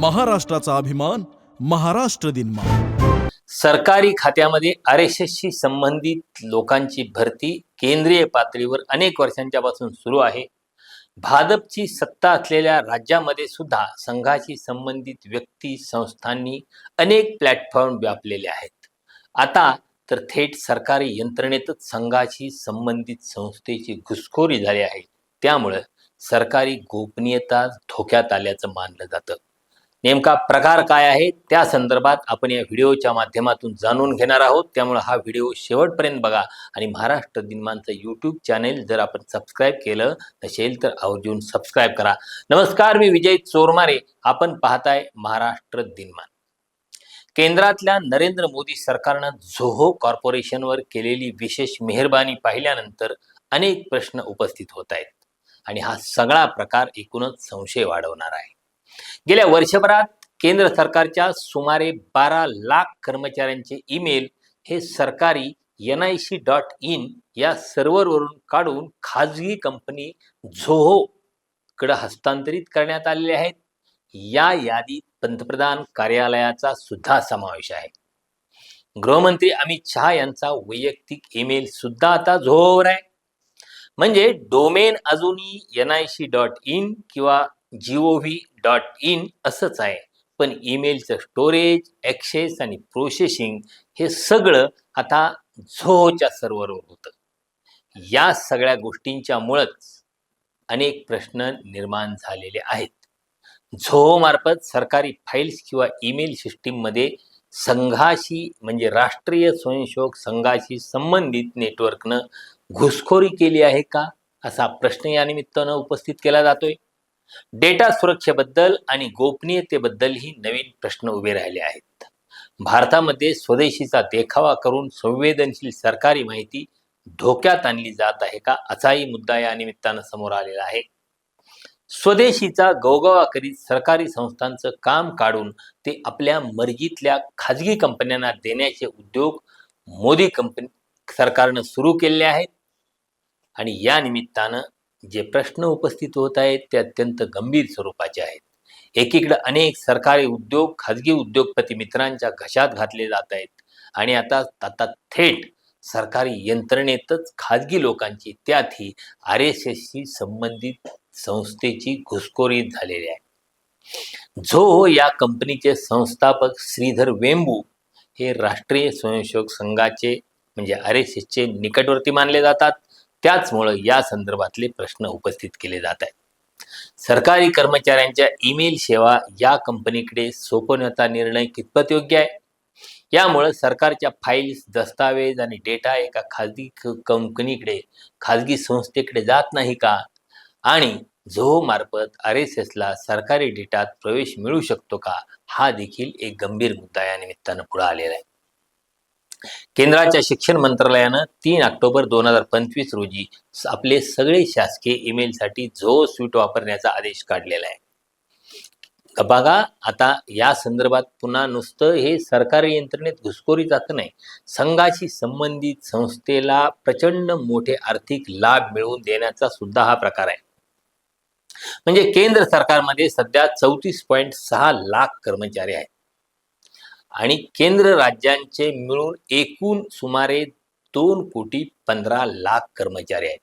महाराष्ट्राचा अभिमान महाराष्ट्र दिन सरकारी खात्यामध्ये आर एस एसशी संबंधित लोकांची भरती केंद्रीय पातळीवर अनेक वर्षांच्या पासून सुरू आहे. भाजपची सत्ता असलेल्या राज्यामध्ये सुद्धा संघाशी संबंधित व्यक्ती संस्थांनी अनेक प्लॅटफॉर्म व्यापलेले आहेत. आता तर थेट सरकारी यंत्रणेतच संघाशी संबंधित संस्थेची घुसखोरी झाली आहे. त्यामुळं सरकारी गोपनीयता धोक्यात आल्याचं मानलं जातं. नेमका प्रकार काय आहे? त्या संदर्भात आपण या व्हिडिओच्या माध्यमातून जाणून घेणार आहोत. त्यामुळे हा व्हिडिओ शेवटपर्यंत बघा आणि महाराष्ट्र दिनमानचं यूट्यूब चॅनेल जर आपण सबस्क्राईब केलं नसेल तर आवर्जून सबस्क्राईब करा. नमस्कार मी विजय चोरमारे. आपण पाहताय महाराष्ट्र दिनमान. केंद्रातल्या नरेंद्र मोदी सरकारनं झोहो कॉर्पोरेशनवर केलेली विशेष मेहरबानी पाहिल्यानंतर अनेक प्रश्न उपस्थित होत आहेत. आणि हा सगळा प्रकार एकूणच संशय वाढवणार आहे. गेल्या वर्षभरात केंद्र सरकारच्या सुमारे बारा लाख कर्मचाऱ्यांचे ईमेल हे सरकारी N I C dot in या सर्व्हरवरून काढून खाजगी कंपनी झोहो कडे हस्तांतरित करण्यात आलेले आहेत. या यादीत पंतप्रधान कार्यालयाचा सुद्धा समावेश आहे. गृहमंत्री अमित शहा यांचा वैयक्तिक ईमेल सुद्धा आता झोहोवर आहे. म्हणजे डोमेन अजूनही N I C dot in किंवा G O V dot in असंच आहे. पण ईमेलचं स्टोरेज ॲक्सेस आणि प्रोसेसिंग हे सगळं आता झोच्या सर्व्हरवर होतं. या सगळ्या गोष्टींच्यामुळंच अनेक प्रश्न निर्माण झालेले आहेत. झोमार्फत सरकारी फाईल्स किंवा ईमेल सिस्टीममध्ये संघाशी म्हणजे राष्ट्रीय स्वयंसेवक संघाशी संबंधित नेटवर्कनं घुसखोरी केली आहे का? असा प्रश्न या निमित्तानं उपस्थित केला जातोय. डेटा सुरक्षेबद्दल आणि गोपनीयतेबद्दलही नवीन प्रश्न उभे राहिले आहेत. भारतामध्ये स्वदेशीचा देखावा करून संवेदनशील सरकारी माहिती धोक्यात आणली जात आहे का? असाही मुद्दा या निमित्तानं समोर आलेला आहे. स्वदेशीचा गवगवा करीत सरकारी संस्थांचं काम काढून ते आपल्या मर्जीतल्या खाजगी कंपन्यांना देण्याचे उद्योग मोदी कंपनी सरकारनं सुरू केलेले आहेत. आणि या निमित्तानं जे प्रश्न उपस्थित होत आहेत ते अत्यंत गंभीर स्वरूपाचे आहेत. एकीकडे अनेक सरकारी उद्योग खाजगी उद्योगपती मित्रांच्या घशात घातले जात आहेत आणि आता आता थेट सरकारी यंत्रणेतच खाजगी लोकांची त्यातही आर एस एसशी संबंधित संस्थेची घुसखोरी झालेली आहे. झो या कंपनीचे संस्थापक श्रीधर वेंबू हे राष्ट्रीय स्वयंसेवक संघाचे म्हणजे आर एस एसचे निकटवर्ती मानले जातात. त्याचमुळं या संदर्भातले प्रश्न उपस्थित केले जात आहेत. सरकारी कर्मचाऱ्यांच्या ईमेल सेवा या कंपनीकडे सोपवण्याचा निर्णय कितपत योग्य आहे? यामुळं सरकारच्या फाईल्स दस्तावेज आणि डेटा एका खाजगी कंपनीकडे खाजगी संस्थेकडे जात नाही का? आणि झोमार्फत मार्फत आर एस एसला सरकारी डेटात प्रवेश मिळू शकतो का? हा देखील एक गंभीर मुद्दा या निमित्तानं पुढे आलेला आहे. केंद्राच्या शिक्षण मंत्रालयानं तीन ऑक्टोबर दोन हजार पंचवीस रोजी आपले सगळे शासकीय ईमेलसाठी झो स्वीट वापरण्याचा आदेश काढलेला आहे. बघा आता या संदर्भात पुन्हा नुसतं हे सरकारी यंत्रणेत घुसखोरी जात नाही. संघाशी संबंधित संस्थेला प्रचंड मोठे आर्थिक लाभ मिळवून देण्याचा सुद्धा हा प्रकार आहे. म्हणजे केंद्र सरकारमध्ये सध्या चौतीस पॉईंट सहा लाख कर्मचारी आहेत. आणि केंद्र राज्यांचे मिळून एकूण सुमारे दोन कोटी पंधरा लाख कर्मचारी आहेत.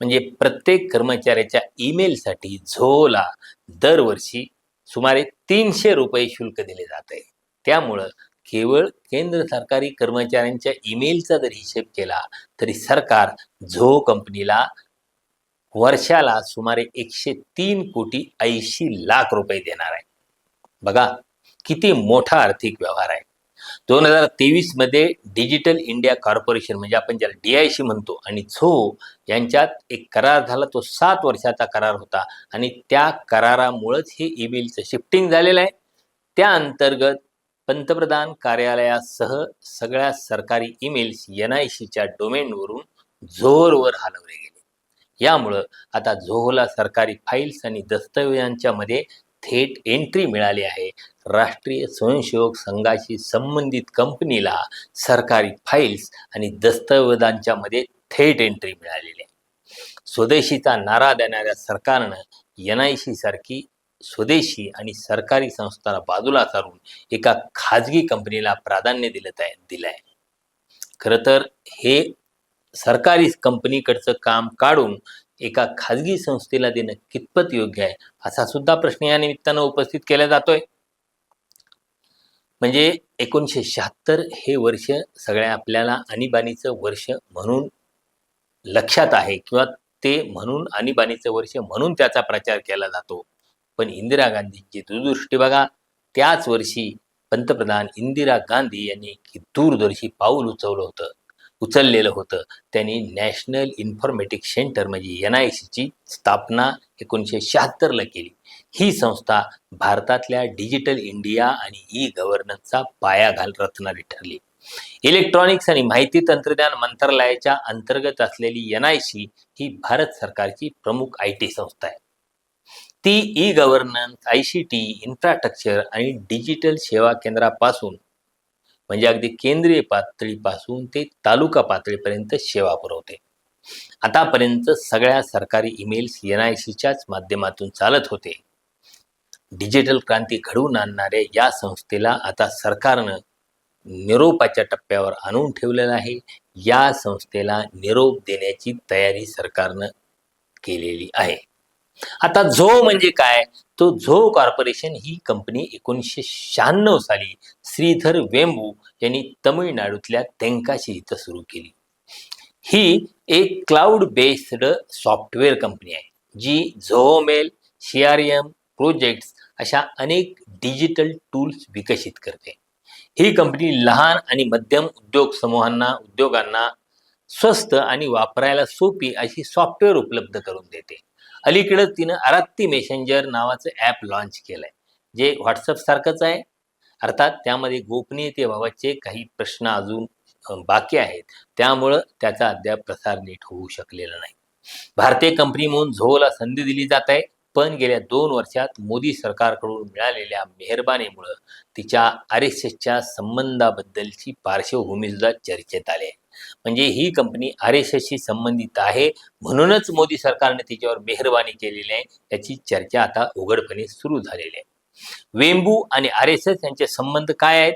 म्हणजे प्रत्येक कर्मचाऱ्याच्या ईमेलसाठी झोला दरवर्षी सुमारे तीनशे रुपये शुल्क दिले जात आहे. त्यामुळं केवळ केंद्र सरकारी कर्मचाऱ्यांच्या ईमेलचा जर हिशेब केला तरी सरकार झो कंपनीला वर्षाला सुमारे एकशे तीन कोटी ऐंशी लाख रुपये देणार आहे. बघा किती मोठा आर्थिक व्यवहार आहे. दोन हजार तेवीसमध्ये डिजिटल इंडिया कॉर्पोरेशन म्हणजे आपण ज्याला डी आय सी म्हणतो आणि झो यांच्यात एक करार झाला. तो सात वर्षाचा करार होता आणि त्या करारामुळेच हे ईमेलचं शिफ्टिंग झालेलं आहे. त्या अंतर्गत पंतप्रधान कार्यालयासह सगळ्या सरकारी ईमेल्स एन आय सीच्या डोमेनवरून झोरवर हलवले गेले. यामुळं आता झोहोला सरकारी फाईल्स आणि दस्तऐवजांच्या मध्ये थेट एंट्री मिळाली आहे. राष्ट्रीय स्वयंसेवक संघाशी संबंधित कंपनीला सरकारी फाईल्स आणि दस्तऐवजांच्या मध्ये थेट एंट्री मिळालेली आहे. स्वदेशीचा नारा देणाऱ्या सरकारनं एन आय सी सारखी स्वदेशी आणि सरकारी संस्थांना बाजूला सारून एका खाजगी कंपनीला प्राधान्य दिलं आहे दिलं आहे खरं तर हे सरकारी कंपनीकडचं काम काढून एका खाजगी संस्थेला देणं कितपत योग्य आहे? असा सुद्धा प्रश्न या निमित्तानं उपस्थित केला जातोय. म्हणजे एकोणीसशे शहात्तर हे वर्ष सगळ्या आपल्याला आणीबाणीचं वर्ष म्हणून लक्षात आहे किंवा ते म्हणून आणीबाणीचं वर्ष म्हणून त्याचा प्रचार केला जातो. पण इंदिरा गांधींची दूरदृष्टी बघा. त्याच वर्षी पंतप्रधान इंदिरा गांधी यांनी दूरदर्शी पाऊल उचवलं होतं. उचललेलं होतं. त्यांनी नॅशनल इन्फॉर्मेटिक सेंटर म्हणजे एन आय सीची स्थापना एकोणीसशे शहात्तरला केली. ही संस्था भारतातल्या डिजिटल इंडिया आणि ई गव्हर्नन्सचा पाया घाल रचणारी ठरली. इलेक्ट्रॉनिक्स आणि माहिती तंत्रज्ञान मंत्रालयाच्या अंतर्गत असलेली एन आय सी ही भारत सरकारची प्रमुख आय टी संस्था आहे. ती e governance I C T infrastructure आणि डिजिटल सेवा केंद्रापासून म्हणजे अगदी केंद्रीय पातळीपासून ते तालुका पातळीपर्यंत सेवा पुरवते. आतापर्यंत सगळ्या सरकारी ईमेल्स एन आय सीच्याच माध्यमातून चालत होते. डिजिटल क्रांती घडवून आणणाऱ्या या संस्थेला आता सरकारनं निरोपाच्या टप्प्यावर आणून ठेवलेलं आहे. या संस्थेला निरोप देण्याची तयारी सरकारनं केलेली आहे. आता झो म्हणजे काय? तो झो कॉर्पोरेशन ही कंपनी एकोणीसशे शहाण्णव साली श्रीधर वेंबू यांनी तमिळनाडूतल्या तेंकाशी इथं सुरू केली. ही एक क्लाउड बेस्ड सॉफ्टवेअर कंपनी आहे जी झोमेल सीआरएम आर प्रोजेक्ट्स अशा अनेक डिजिटल टूल्स विकसित करते. ही कंपनी लहान आणि मध्यम उद्योग समूहांना उद्योगांना स्वस्त आणि वापरायला सोपी अशी सॉफ्टवेअर उपलब्ध करून देते. अलीकडं तिनं अरात्ती मेसेंजर नावाचं ॲप लॉन्च केलंय. जे व्हॉट्सअप सारखंच आहे. अर्थात त्यामध्ये गोपनीयतेबाबतचे काही प्रश्न अजून बाकी आहेत. त्यामुळं त्याचा अद्याप प्रसार नीट होऊ शकलेला नाही. भारतीय कंपनी म्हणून झोला संधी दिली जात आहे. पण गेल्या दोन वर्षात मोदी सरकारकडून मिळालेल्या मेहरबानीमुळं तिच्या आर एस एसच्या संबंधाबद्दलची पार्श्वभूमी सुद्धा चर्चेत आली आहे. म्हणजे ही कंपनी आर एस एसशी संबंधित आहे. म्हणूनच मोदी सरकारने तिच्यावर मेहरबानी केलेली आहे. याची चर्चा आता उघडपणे सुरू झालेली आहे. वेंबू आणि आर एस एस यांचे संबंध काय आहेत?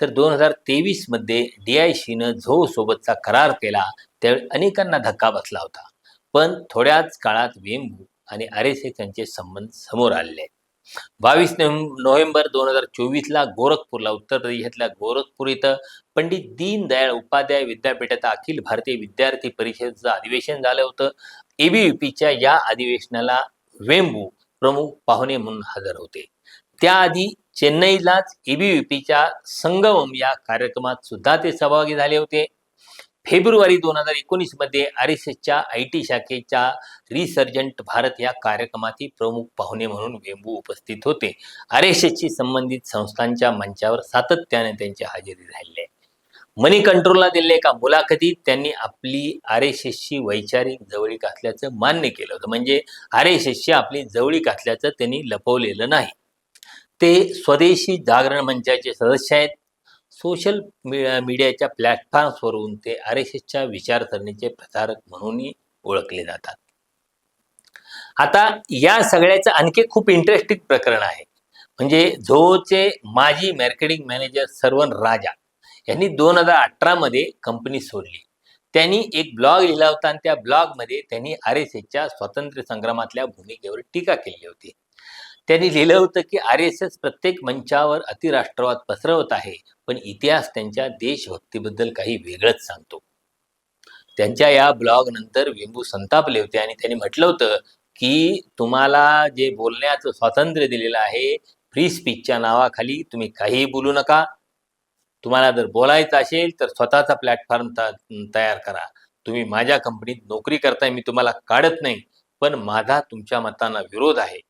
तर दोन हजार तेवीसमध्ये डी आय सीनं झो सोबतचा करार केला. त्यावेळी अनेकांना धक्का बसला होता. पण थोड्याच काळात वेंबू आणि आर एस एस यांचे संबंध समोर आलेले आहेत. बावीस नोव्हेंबर दोन हजार चोवीसला गोरखपूरला उत्तर प्रदेशातल्या गोरखपूर इथं पंडित दीनदयाळ उपाध्याय विद्यापीठात अखिल भारतीय विद्यार्थी परिषदेचं अधिवेशन झालं होतं. एबीव्हीपीच्या या अधिवेशनाला वेंबू प्रमुख पाहुणे म्हणून हजर होते. त्याआधी चेन्नईलाच एबीव्हीपीच्या संगमम या कार्यक्रमात सुद्धा ते सहभागी झाले होते. फेब्रुवारी दोन हजार एकोणीसमध्ये आर एस एसच्या आय टी शाखेच्या रिसर्जंट भारत या कार्यक्रमातील प्रमुख पाहुणे म्हणून वेंबू उपस्थित होते. आर एस एसशी संबंधित संस्थांच्या मंचावर सातत्याने त्यांची हजेरी राहिली. आहे मनी कंट्रोलला दिलेल्या एका मुलाखतीत त्यांनी आपली आर एस एसशी वैचारिक जवळीक असल्याचं मान्य केलं होतं. म्हणजे आर एस एसशी आपली जवळीक असल्याचं त्यांनी लपवलेलं नाही. ते स्वदेशी जागरण मंचाचे सदस्य आहेत. सोशल मीडियाच्या प्लॅटफॉर्म्सवरून ते आर एस एसच्या विचारसरणीचे प्रसारक म्हणूनही ओळखले जातात. आता या सगळ्याचं आणखी खूप इंटरेस्टिंग प्रकरण आहे. म्हणजे झोचे माजी मार्केटिंग मॅनेजर सर्वन राजा यांनी दोन हजार अठरामध्ये कंपनी सोडली. त्यांनी एक ब्लॉग लिहिला होता आणि त्या ब्लॉगमध्ये त्यांनी आर एस एसच्या स्वातंत्र्य संग्रामातल्या भूमिकेवर टीका केली होती. त्यांनी लिहिलं होतं की आर एस एस प्रत्येक मंचावर अतिराष्ट्रवाद पसरवत आहे पण इतिहास त्यांच्या देशभक्तीबद्दल काही वेगळंच सांगतो. त्यांच्या या ब्लॉग नंतर वेंबू संतापले होते आणि त्यांनी म्हटलं होतं की तुम्हाला जे बोलण्याचं स्वातंत्र्य दिलेलं आहे फ्री स्पीचच्या नावाखाली तुम्ही काहीही बोलू नका. तुम्हाला जर बोलायचं असेल तर स्वतःचा प्लॅटफॉर्म तयार करा. तुम्ही माझ्या कंपनीत नोकरी करताय मी तुम्हाला काढत नाही पण माझा तुमच्या मतांना विरोध आहे.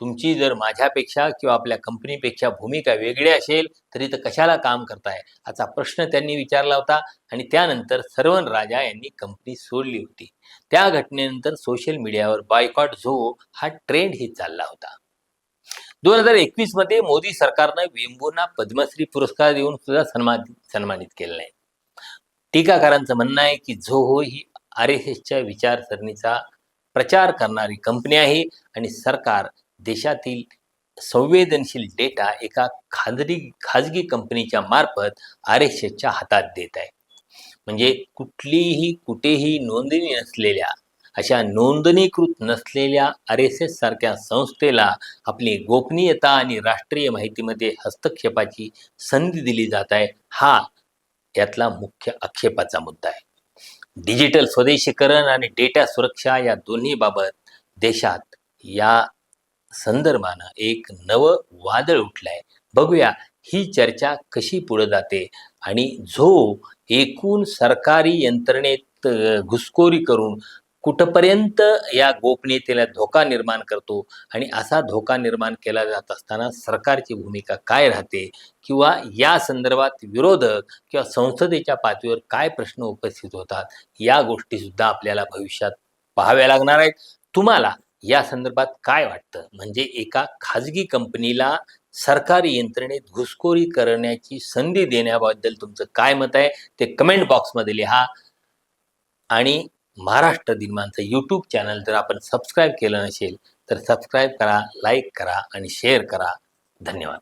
तुमची जर माझ्यापेक्षा किंवा आपल्या कंपनीपेक्षा भूमिका वेगळी असेल तरी तर कशाला काम करताय? असा प्रश्न त्यांनी विचारला होता आणि त्यानंतर सर्वन राजा यांनी कंपनी सोडली होती. त्या घटनेनंतर सोशल मीडियावर बायकॉट झो हा ट्रेंड ही चालला होता. दोन हजार एकवीसमध्ये मोदी सरकारनं वेंबूंना पद्मश्री पुरस्कार देऊन सुद्धा सन्मान सन्मानित केलं नाही. टीकाकारांचं म्हणणं आहे की झोहो ही आर एस एसच्या विचारसरणीचा प्रचार करणारी कंपनी आहे आणि सरकार देशातील संवेदनशील डेटा एका खाजगी खाजगी कंपनीच्या मार्फत आर एस एसच्या हातात देत आहे. म्हणजे कुठलीही कुठेही नोंदणी नसलेल्या अशा नोंदणीकृत नसलेल्या आर एस एस सारख्या संस्थेला आपली गोपनीयता आणि राष्ट्रीय माहितीमध्ये हस्तक्षेपाची संधी दिली जात आहे हा यातला मुख्य आक्षेपाचा मुद्दा आहे. डिजिटल स्वदेशीकरण आणि डेटा सुरक्षा या दोन्ही बाबत देशात या संदर्भानं एक नवं वादळ उठलंय. बघूया ही चर्चा कशी पुढे जाते आणि झो एकूण सरकारी यंत्रणेत घुसखोरी करून कुठपर्यंत या गोपनीयतेला धोका निर्माण करतो आणि असा धोका निर्माण केला जात असताना सरकारची भूमिका काय राहते किंवा या संदर्भात विरोधक किंवा संसदेच्या पातळीवर काय प्रश्न उपस्थित होतात या गोष्टी सुद्धा आपल्याला भविष्यात पाहाव्या लागणार आहेत. तुम्हाला या संदर्भात काय वाटतं? म्हणजे एका खाजगी कंपनीला सरकारी यंत्रणेत घुसखोरी करण्याची संधी देण्याबद्दल तुमचं काय मत आहे? ते कमेंट बॉक्समध्ये लिहा. आणि महाराष्ट्र दिनमानचं यूट्यूब चॅनल जर आपण सबस्क्राईब केलं नसेल तर सबस्क्राईब करा लाईक करा आणि शेअर करा. धन्यवाद.